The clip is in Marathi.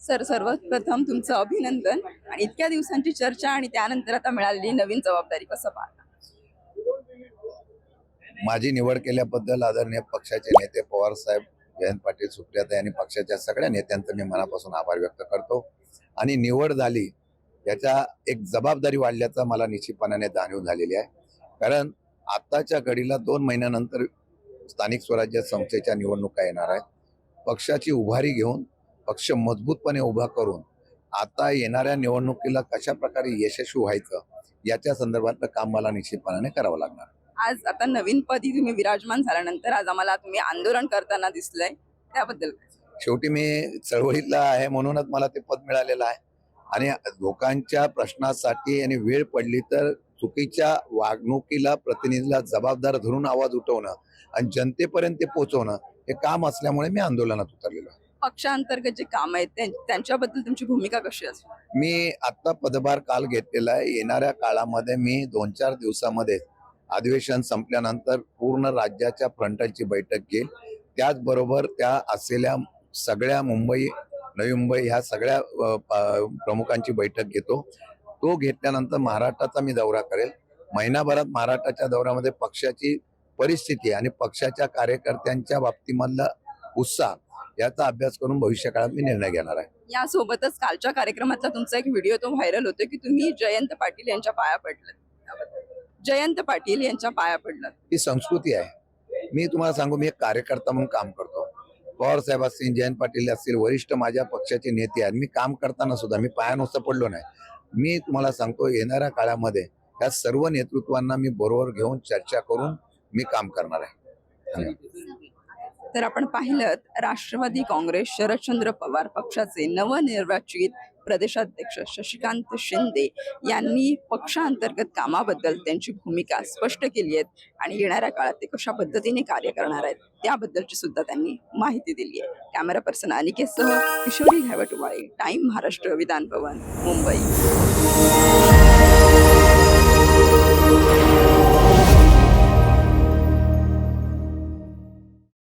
सर सर्वप्रथम तुमचं अभिनंदन आणि इतक्या दिवसांची चर्चा आणि त्यानंतर आता मिळालेली नवीन जबाबदारी कसं पाहता? माझी निवड केल्याबद्दल आदरणीय पक्षाचे नेते पवार साहेब जयंत पाटील सुप्रियाता आणि पक्षाच्या सगळ्या नेत्यांचं मी मनापासून आभार व्यक्त करतो. आणि निवड झाली याच्या एक जबाबदारी वाढल्याचा मला निश्चितपणाने जाणीव झालेली आहे. कारण आताच्या घडीला दोन महिन्यानंतर स्थानिक स्वराज्य संस्थेच्या निवडणुका येणार आहेत. पक्षाची उभारी घेऊन पक्ष मजबूतपणे उभा करून आता येणाऱ्या निवडणुकीला कशा प्रकारे यशस्वी व्हायचं याच्या संदर्भातलं काम मला निश्चितपणाने करावं लागणार. आज आता नवीन पदी तुम्ही विराजमान झाल्यानंतर आज आम्हाला तुम्ही आंदोलन करताना दिसलंय त्याबद्दल? शेवटी मी चळवळीतला आहे म्हणूनच मला ते पद मिळालेलं आहे. आणि लोकांच्या प्रश्नासाठी आणि वेळ पडली तर चुकीच्या वागणुकीला प्रतिनिधीला जबाबदार धरून आवाज उठवणं आणि जनतेपर्यंत ते पोहोचवणं हे काम असल्यामुळे मी आंदोलनात उतरलेलो आहे. पक्षांतर्गत जे काम आहेत ते- त्यांच्याबद्दल तुमची भूमिका कशी असणार मी आत्ता पदभार काल घेतलेला आहे. येणाऱ्या काळामध्ये मी दोन चार दिवसामध्ये अधिवेशन संपल्यानंतर पूर्ण राज्याच्या फ्रंटाची बैठक घेईल. त्याचबरोबर त्या असलेल्या सगळ्या मुंबई नवी मुंबई ह्या सगळ्या प्रमुखांची बैठक घेतो. तो घेतल्यानंतर महाराष्ट्राचा मी दौरा करेल. महिनाभरात महाराष्ट्राच्या दौऱ्यामध्ये पक्षाची परिस्थिती आणि पक्षाच्या कार्यकर्त्यांच्या बाबतीमधला उत्साह याचा अभ्यास करून भविष्य काळात मी निर्णय घेणार आहे. यासोबतच कालच्या कार्यक्रमातला तुमचा एक व्हिडिओ तो व्हायरल होतो की तुम्ही जयंत पाटील यांच्या पाया पडलात. जयंत पाटील यांच्या पाया पडलात. ही संस्कृती आहे. मी तुम्हाला सांगू मी एक कार्यकर्ता म्हणून काम करतो. पवार साहेब असतील जयंत पाटील असतील वरिष्ठ माझ्या पक्षाचे नेते आहेत. मी काम करताना सुद्धा मी पाया नुसतं पडलो नाही. मी तुम्हाला सांगतो येणाऱ्या काळामध्ये या सर्व नेतृत्वांना मी बरोबर घेऊन चर्चा करून मी काम करणार आहे. तर आपण पाहिलं राष्ट्रवादी काँग्रेस शरदचंद्र पवार पक्षाचे नवनिर्वाचित प्रदेशाध्यक्ष शशिकांत शिंदे यांनी पक्षांतर्गत कामाबद्दल त्यांची भूमिका स्पष्ट केली आहे आणि येणाऱ्या काळात ते कशा पद्धतीने कार्य करणार आहेत त्याबद्दलची सुद्धा त्यांनी माहिती दिली आहे. कॅमेरा पर्सन अनिकेतसह किशोरी घावटवाळे टाइम महाराष्ट्र विधान भवन मुंबई.